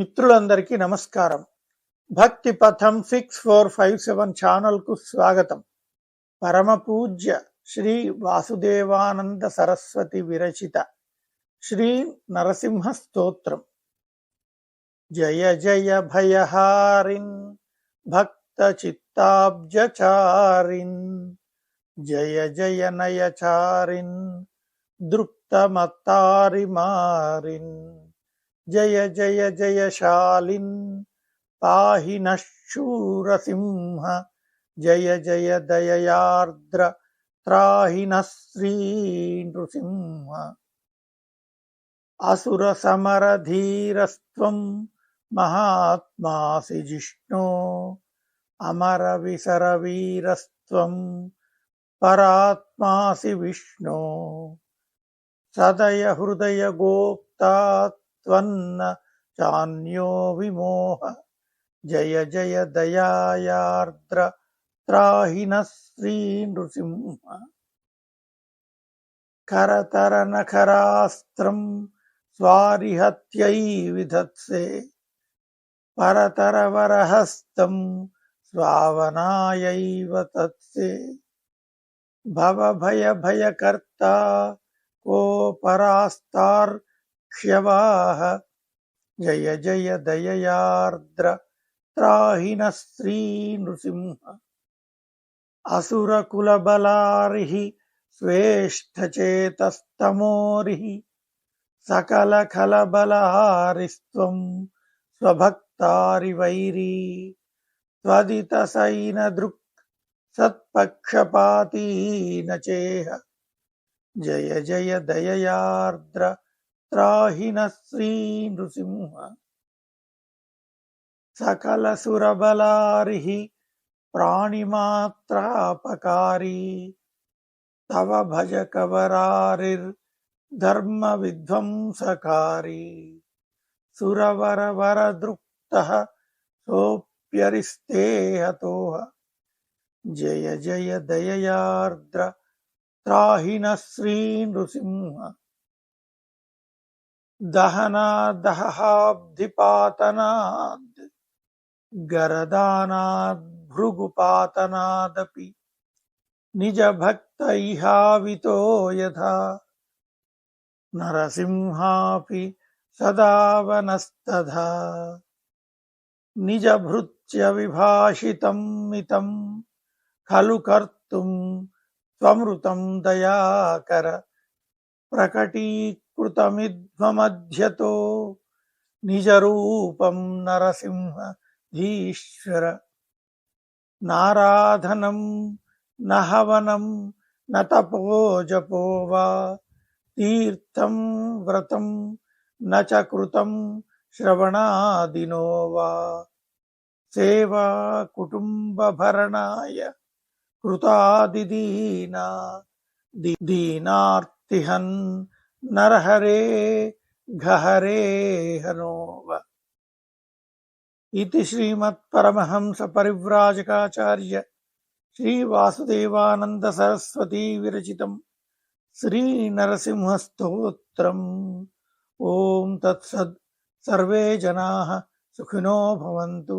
మిత్రులందరికీ నమస్కారం. భక్తి పథం సిక్స్ ఫోర్ ఫైవ్ సెవెన్ ఛానల్కు స్వాగతం. పరమపూజ్య శ్రీ వాసుదేవానంద సరస్వతి విరచిత శ్రీ నరసింహ స్తోత్రం. జయ జయ భయహారిన్ భక్త చిత్తాబ్జచారిన్ జయ జయ నయచారిన్ దృప్తమత్తారి మారిన్ जय जय जय शालिन पाहि नः शूरसिंह जय जय दययार्द्र त्राहि नः श्रीनृसिंह असुरसमरधीरस्त्वं महात्मासि जिष्णो। अमरविसरवीरस्त्वं परात्मासि विष्णु। सदय हृदय गोप्तात् त्वन्न चान्यो विमोह। जय जय दयायार्द्र नः श्रीनृसिंह करतरनखरास्त्रम् स्वारिहत्यै विधत्से। परतरवरहस्तम् स्वावनायैव तत्से। भवभयभयकर्ता को परास्तार् क्षवाः जय जय दयाद्र दययार्द्र स्त्री नृसिंह। असुरकुलबलारिः स्वेष्ठचेतस्तमोरिः सकलखलबलहारिस्त्वं स्वभक्तारिवैरी। त्वदितसैनदृक् सत्पक्षपाती न चेह जय जय दययार्द्र త్రాహిన శ్రీ నృసింహ సకల సురబలారి ప్రాణిమాత్రాపకారీ తవ భజ కవరారిర్ ధర్మ విధ్వంసకారీ సురవర వర దృప్త సోప్యరిస్తే హతోహ జయ జయ దయయార్ద్ర త్రాహిన శ్రీ నృసింహ दहनादहाब्धिपातनाद् गरदानाद्भृगुपातनादपि निजभक्तैहावितो यथा। नरसिंहापि सदा वनस्तथा निजभृत्यविभाषितं मितं खलु कर्तुं त्वमृतं दयाकर। प्रकटीकृतमिध्वमध्यतो निजरूपं नरसिंहधीश्वर। नाराधनं न हवनं न तपोजपो वा, तीर्थं व्रतं न च कृतं श्रवणादिनो वा। सेवा कुटुम्बभरणाय कृतादिदीना, दीनार्थ తిహన్ నరహరే ఘహరే హనోవ ఇది శ్రీమత్పరమహంస పరివ్రాజకాచార్య శ్రీ వాసుదేవానంద సరస్వతీ విరచితం శ్రీ నరసింహస్తోత్రం ఓం తత్సద్ సర్వే జనా సుఖినో భవంతు